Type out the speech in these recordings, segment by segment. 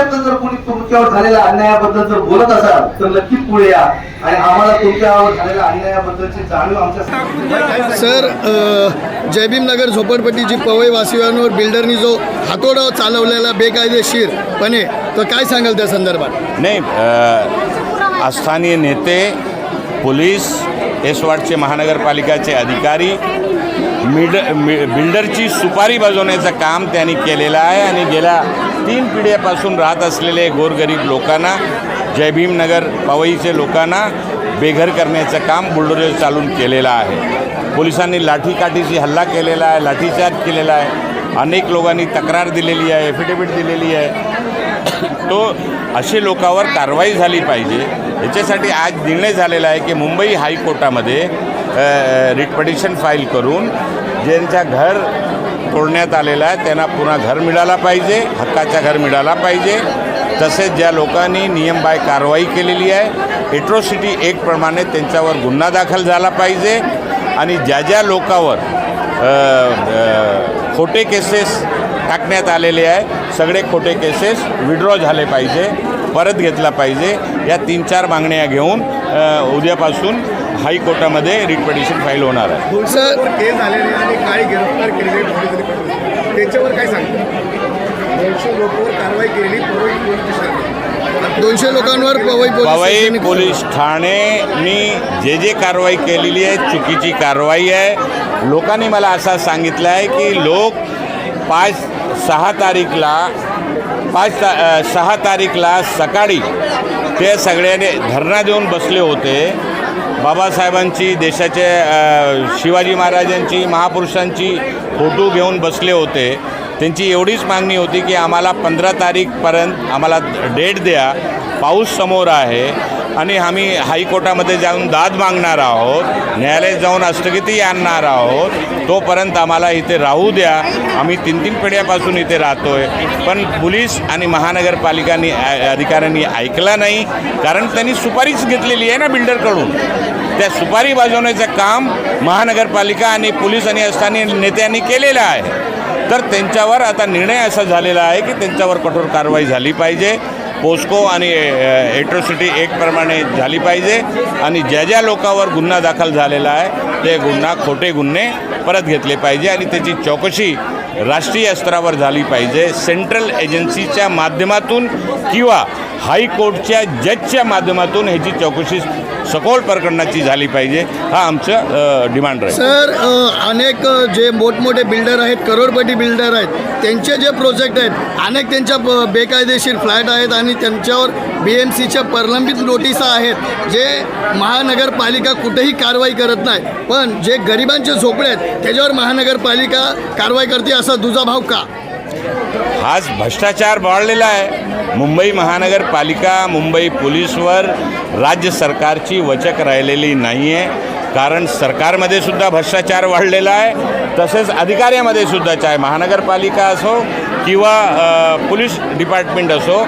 तुमच्याकडे जर कोणी तुमच्यावर झालेल्या अन्यायाबद्दल जर बोलत असाल तर नक्की पुढे या. आणि आम्हाला तुमच्यावर झालेल्या अन्यायाबद्दलची जाणीव आमच्या सर अ, जयभीमनगर झोपडपट्टी जी पवई वासियांवर बिल्डरनी जो हातोडा चालवलेला बेकायदेशीरपणे तर काय सांगाल त्या संदर्भात? नाही स्थानीय नेते पोलीस एस वार्डचे महानगरपालिकाचे अधिकारी मिड मि बिल्डरची सुपारी बजवण्याचं काम त्यांनी केलेलं आहे आणि गेल्या तीन पिढ्यापासून राहत असलेले गोरगरीब लोकांना जयभीमनगर पवईचे लोकांना बेघर करण्याचं काम बुलडोजर चालून केलेलं आहे. पोलिसांनी लाठीकाठीशी हल्ला केलेला आहे लाठीचार्ज केलेला आहे. अनेक लोकांनी तक्रार दिलेली आहे एफिडेविट दिलेली आहे. तो असे लोकांवर कारवाई झाली पाहिजे. याच्यासाठी आज निर्णय झालेला आहे की मुंबई हायकोर्टामध्ये रिट पटिशन फाईल करून ज्यांच्या घर तोडण्यात आलेलं आहे त्यांना पुन्हा घर मिळाला पाहिजे हक्काचा घर मिळाला पाहिजे. तसेच ज्या लोकांनी नियम बाय कारवाई केलेली आहे एट्रोसिटी एकप्रमाणे त्यांच्यावर गुन्हा दाखल झाला पाहिजे. आणि ज्या ज्या लोकांवर खोटे केसेस टाकण्यात आलेले आहे सगळे खोटे केसेस विड्रॉ झाले पाहिजे परत घेतला पाहिजे. या तीन चार मागण्या घेऊन उद्यापासून हायकोर्टामध्ये रिट पिटिशन फाईल होणार आहे. सर. दोनशे केस झालेले आणि काही गिरफ्तार केलेले. त्याच्यावर काय सांगतो? दोनशे लोकांवर कारवाई केलेली पवई पोलीस स्टेशनने. दोनशे लोकांवर पवई पोलीस पवई पोलीस ठाणेनी जे जे कारवाई केलेली आहे चुकीची कारवाई आहे. लोकांनी मला असं सांगितलं आहे की लोक पाच सहा तारीखला पाच ता सहा तारीखला सकाळी ते सगळ्याने धरणा देऊन बसले होते. बाबासाहेबांची देशाचे शिवाजी महाराजांची महापुरुषांची फोटो घेऊन बसले होते. त्यांची एवढीच मागणी होती की आम्हाला पंधरा तारीखपर्यंत आम्हाला डेट द्या. पाऊस समोर आहे. आणि आम्ही हायकोर्टामध्ये जाऊन दाद मागणार आहोत. न्यायालयात जाऊन स्थगिती आणणार आहोत. तोपर्यंत आम्हाला इथे राहू द्या. आम्ही तीन तीन पिढ्यापासून इथे राहतो आहे पण पोलीस आणि महानगरपालिकांनी अधिकाऱ्यांनी ऐकला नाही. कारण त्यांनी सुपारीच घेतलेली आहे ना बिल्डरकडून. त्या सुपारी वाजवण्याचं काम महानगरपालिका आणि पोलीस आणि स्थानिक नेत्यांनी केलेलं आहे. तर त्यांच्यावर आता निर्णय असा झालेला आहे की त्यांच्यावर कठोर कारवाई झाली पाहिजे. पोस्को आणि एट्रोसिटी एकप्रमाणे झाली पाहिजे. आणि ज्या ज्या लोकांवर गुन्हा दाखल झालेला आहे ते गुन्हा खोटे गुन्हे परत घेतले पाहिजे आणि त्याची चौकशी राष्ट्रीय स्तरावर झाली पाहिजे. सेंट्रल एजन्सीच्या माध्यमातून किंवा हायकोर्टच्या जजच्या माध्यमातून ह्याची चौकशी सखोल प्रकरणाची झाली पाहिजे. हा आमचं डिमांड राहील. सर अनेक जे मोठमोठे बिल्डर आहेत करोडपती बिल्डर आहेत त्यांचे जे प्रोजेक्ट आहेत अनेक त्यांच्या ब- बेकायदेशीर फ्लॅट आहेत आणि त्यांच्यावर बी एम सीच्या प्रलंबित नोटिसा आहेत जे महानगरपालिका कुठेही कारवाई करत नाही. पण जे गरिबांचे झोपडे आहेत त्याच्यावर महानगरपालिका कारवाई करते असा दुजाभाव का? हाच भ्रष्टाचार वाढलेला आहे. मुंबई महानगरपालिका मुंबई पोलीसवर राज्य सरकारची वचक राहिलेली नाही आहे कारण सरकारमध्ये सुद्धा भ्रष्टाचार वाढलेला आहे. तसेच अधिकाऱ्यामध्ये सुद्धा चाहे महानगरपालिका असो किंवा पोलीस डिपार्टमेंट असो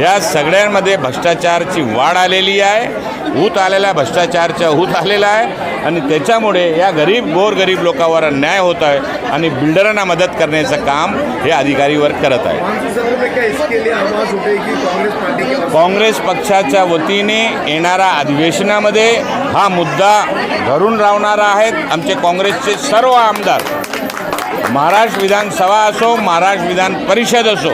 या सगळ्यांमध्ये भ्रष्टाचारची वाढ आलेली आहे. होत आलेला भ्रष्टाचारच्या होत आलेला आहे. आणि त्याच्यामुळे या गरीब गोरगरीब लोकांवर अन्याय होत आहे आणि बिल्डरांना मदत करण्याचं काम हे अधिकारीवर करत आहे. काँग्रेस पक्षाच्या वतीने येणाऱ्या अधिवेशनामध्ये हा मुद्दा धरून राहणार आहेत आमचे काँग्रेसचे सर्व आमदार. महाराष्ट्र विधानसभा असो महाराष्ट्र विधान परिषद असो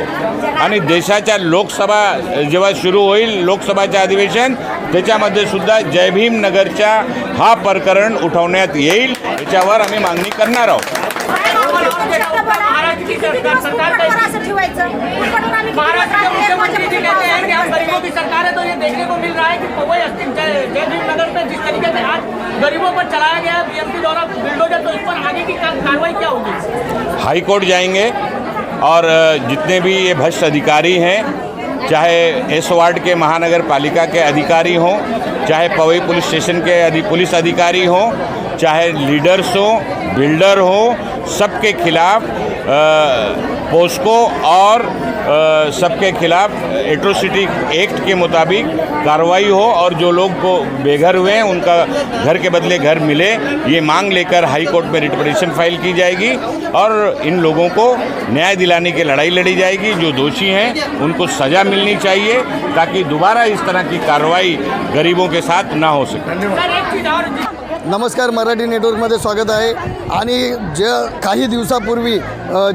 आणि देशाच्या लोकसभा जेव्हा सुरू होईल लोकसभाचे अधिवेशन त्याच्यामध्ये सुद्धा जय भीम नगरच्या हा प्रकरण उठवण्यात येईल याच्यावर आम्ही मागणी करणार आहोत महाराष्ट्र गरीबों पर चलाया गया बीएमपी द्वारा बिल्डोजर तो इस पर आगे की कार्रवाई क्या होगी हाई कोर्ट जाएंगे और जितने भी ये भ्रष्ट अधिकारी हैं चाहे एस वार्ड के महानगर पालिका के अधिकारी हों, चाहे पवई पुलिस स्टेशन के अधि, पुलिस अधिकारी हों, चाहे लीडर्स हों, बिल्डर हों, सबके खिलाफ पोस्को और सबके खिलाफ एट्रोसिटी एक्ट के मुताबिक कार्रवाई हो और जो लोग को बेघर हुए हैं उनका घर के बदले घर मिले ये मांग लेकर हाई कोर्ट में रिट पिटिशन फ़ाइल की जाएगी और इन लोगों को न्याय दिलाने की लड़ाई लड़ी जाएगी। जो दोषी हैं उनको सज़ा मिलनी चाहिए ताकि दोबारा इस तरह की कार्रवाई गरीबों के साथ ना हो सके। नमस्कार मराठी नेटवर्कमध्ये स्वागत आहे. आणि जे काही दिवसापूर्वी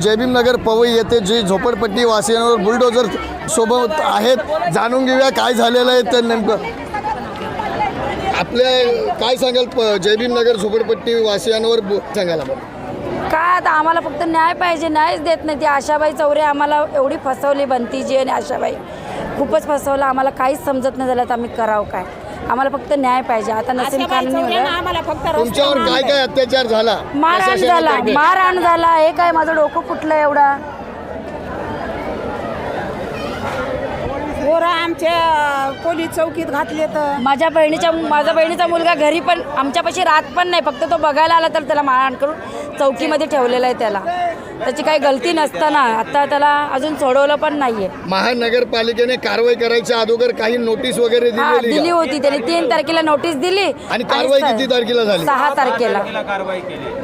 जयभीमनगर पवई येथे जी झोपडपट्टी वासियांवर बुलडोजर सोबत आहेत जाणून घेऊया काय झालेलं आहे ते नेमकं. आपल्या काय सांगाल प- जयभीमनगर झोपडपट्टी वासियांवर बु- सांगाल आपण. काय आता आम्हाला फक्त न्याय पाहिजे न्यायच देत नाही. ती आशाबाई चौरे आम्हाला एवढी फसवली बनतीजी आणि आशाबाई. खूपच फसवलं आम्हाला काहीच समजत नाही झालं तर आम्ही करावं काय? आम्हाला फक्त न्याय पाहिजे. आता नसीम खानने म्हणलं आम्हाला फक्त तुमच्यावर काय काय अत्याचार झाला? मारहाण झाला? मारहाण झाला हे काय माझं डोकं फुटलं एवढा? पोरं आमच्या पोलीस चौकीत घातले तर? माझ्या बहिणीच्या माझ्या बहिणीचा मुलगा घरी पण आमच्यापाशी राहत पण नाही. फक्त तो बघायला आला तर त्याला मारहाण करून चौकीमध्ये ठेवलेलं आहे त्याला. त्याची काही गलती नसताना. आता त्याला अजून सोडवलं पण नाहीये. महानगरपालिकेने कारवाई करायच्या अगोदर काही नोटीस वगैरे हा दिलेली दिली का? होती. त्याने तीन तारखेला नोटीस दिली. आणि कारवाई किती तारखेला झाली? सहा तारखेला.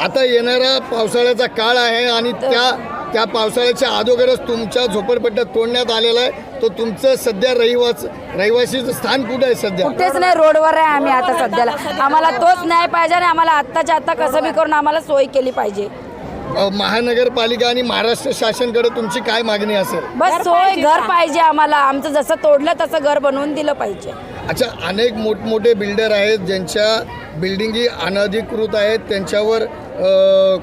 आता येणारा पावसाळ्याचा काळ आहे आणि त्या त्या पावसाळ्याच्या अगोदरच तुमच्या झोपडपट्ट्या तोडण्यात आलेला आहे. तो तुमचं सध्या रहिवास रहिवासीचं स्थान कुठं आहे सध्या? कुठेच नाही रोडवर आहे आम्ही आता सध्याला. आम्हाला तोच न्याय पाहिजे आणि आम्हाला आत्ताच्या आत्ता कसं बी करून आम्हाला सोय केली पाहिजे. अ, महानगरपालिका आणि महाराष्ट्र शासनकडे तुमची काय मागणी असेल? बस सोय घर पाहिजे आम्हाला. आमचं जसं तोडलं तसं घर बनवून दिलं पाहिजे. अच्छा अनेक मोठमोठे बिल्डर आहेत ज्यांच्या बिल्डिंगी अनधिकृत आहेत त्यांच्यावर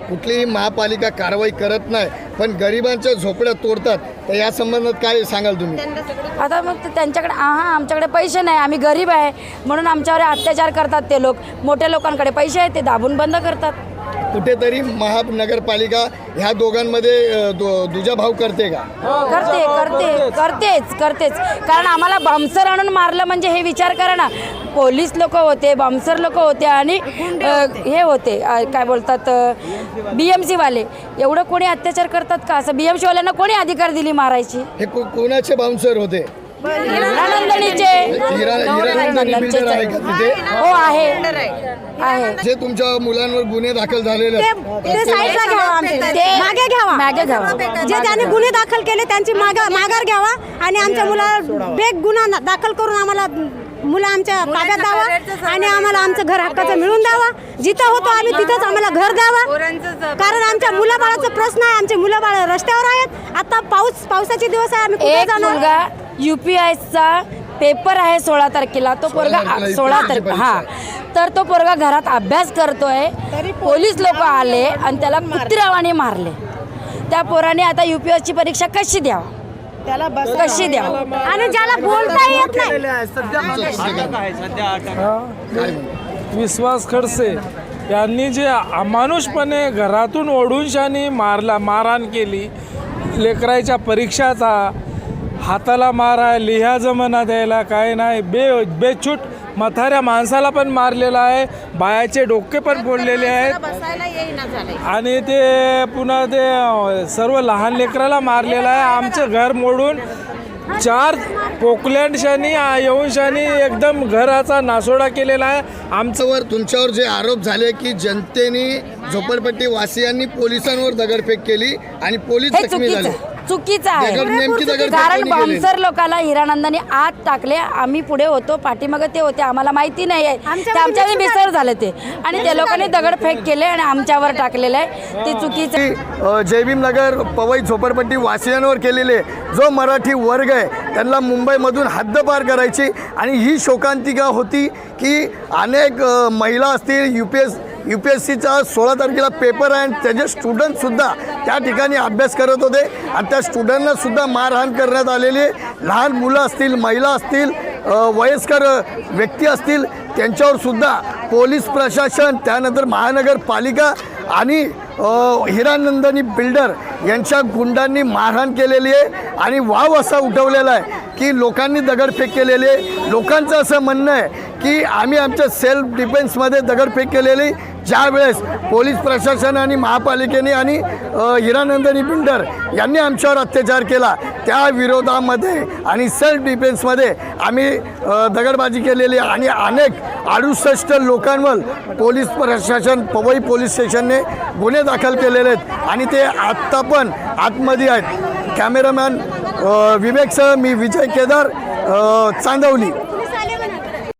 कुठलीही महापालिका कारवाई करत नाही पण गरिबांच्या झोपड्या तोडतात. तर या संबंधात काय सांगाल तुम्ही? आता मग ते त्यांच्याकडे हा आमच्याकडे पैसे नाही. आम्ही गरीब आहे. म्हणून आमच्यावर अत्याचार करतात ते लोक. मोठ्या लोकांकडे पैसे आहेत ते दाबून बंद करतात. कुठेतरी महानगरपालिका ह्या दोघांमध्ये अ, दो- दुजाभाव करते का? करते करते करतेच. करतेच कारण आम्हाला बॉम्सर आणून मारलं म्हणजे हे विचार करा ना. पोलीस लोक होते बॉम्सर लोक होते आणि हे होते. काय बोलतात बी एम सीवाले एवढं कोणी अत्याचार करतात का? असं बी एम सीवाल्यांना कोणी अधिकार दिली मारायची? हे को- कोणाचे बाउन्सर होते? हिरानंदनीचे. हो आहे. आहे. जे तुमच्या मुलांवर गुन्हे दाखल झालेले आहेत, ते साईडला घ्यावा आमचे. ते मागे घ्यावा. मागे घ्यावा. जे त्यांनी गुन्हे दाखल केले त्यांची मागा माघार घ्यावा आणि आमच्या मुलाला बेग गुन्हा ना- दाखल करून आम्हाला मुलं आमच्या ताब्यात द्यावा आणि आम्हाला आमचं घर हक्काचं मिळून द्यावा. जिथं होतो आम्ही तिथंच आम्हाला घर द्यावा. कारण आमच्या मुलाबाळाचा प्रश्न आहे. आमचे मुलं बाळ रस्त्यावर आहेत. आता पाऊस पावसाचे दिवस आहे. आम्ही कुठे एक जाणार मुलगा युपीआयचा पेपर आहे सोळा तारखेला. तो पोरगा सोळा तारखे हा. तर तो पोरगा घरात अभ्यास करतोय. पोलीस लोक आले आणि त्याला कुत्र्यावाने मारले. त्या पोराने आता युपीएसची परीक्षा कशी द्यावा? कशी द्यावा? आणि ज्याला बोलता येत नाही. विश्वास खडसे यांनी जे अमानुषपणे घरातून ओढून शानी मारला मारहाण केली लेकराच्या परीक्षाचा हाताला मारा लिहा जमाना द्यायला काय नाही. बे बेछूट म्हाताऱ्या माणसाला पण मारलेला आहे. बायाचे डोके पण फोडलेले आहेत. आणि ते पुन्हा ते सर्व लहान लेकराला मारलेलं आहे आमचं घर मोडून. चार पोकलँड शानी येऊन शानी एकदम घराचा नासोडा केलेला आहे. आमचं आमच्यावर तुमच्यावर जे आरोप झाले की जनतेने झोपडपट्टी वासियांनी पोलिसांवर दगडफेक केली आणि पोलीस जखमी झाले. चुकीचं आहे. कारण केली? बॉम्सर लोकांना हिरानंदाने आत टाकले. आम्ही पुढे होतो पाठीमागे ते होते. आम्हाला माहिती नाही आहे. ते आमच्यावर मिसळ झाले ते. आणि त्या लोकांनी दगडफेक केले आणि आमच्यावर टाकलेलं आहे. ते चुकीचं आहे. अ, जयभीमनगर पवई झोपडपट्टी वासियांवर केलेले जो मराठी वर्ग आहे त्यांना मुंबईमधून हद्दपार करायची. आणि ही शोकांतिका होती की अनेक अ, महिला असतील U P S U P S सीचा सोळा तारखेला पेपर आहे आणि त्याचे स्टुडंटसुद्धा त्या ठिकाणी अभ्यास करत होते. आणि त्या स्टुडंटनासुद्धा मारहाण करण्यात आलेली आहे. लहान मुलं असतील महिला असतील वयस्कर व्यक्ती असतील त्यांच्यावरसुद्धा पोलीस प्रशासन त्यानंतर महानगरपालिका आणि हिरानंदनी बिल्डर यांच्या गुंडांनी मारहाण केलेली आहे. आणि वाव असा उठवलेला आहे की लोकांनी दगडफेक केलेली आहे. लोकांचं असं म्हणणं आहे की आम्ही आमच्या सेल्फ डिफेन्समध्ये दगडफेक केलेली ज्यावेळेस पोलीस प्रशासन आणि महापालिकेने आणि अ, हिरानंदनी यांनी आमच्यावर अत्याचार केला त्या विरोधामध्ये आणि सेल्फ डिफेन्समध्ये आम्ही दगडबाजी केलेली आहे आणि अनेक अडुसष्ट लोकांवर पोलीस प्रशासन पवई पोलीस स्टेशनने गुन्हे दाखल केलेले आहेत आणि ते आत्ता पण आतमध्ये आहेत. कॅमेरामॅन विवेकसह मी विजय केदार चांदवली.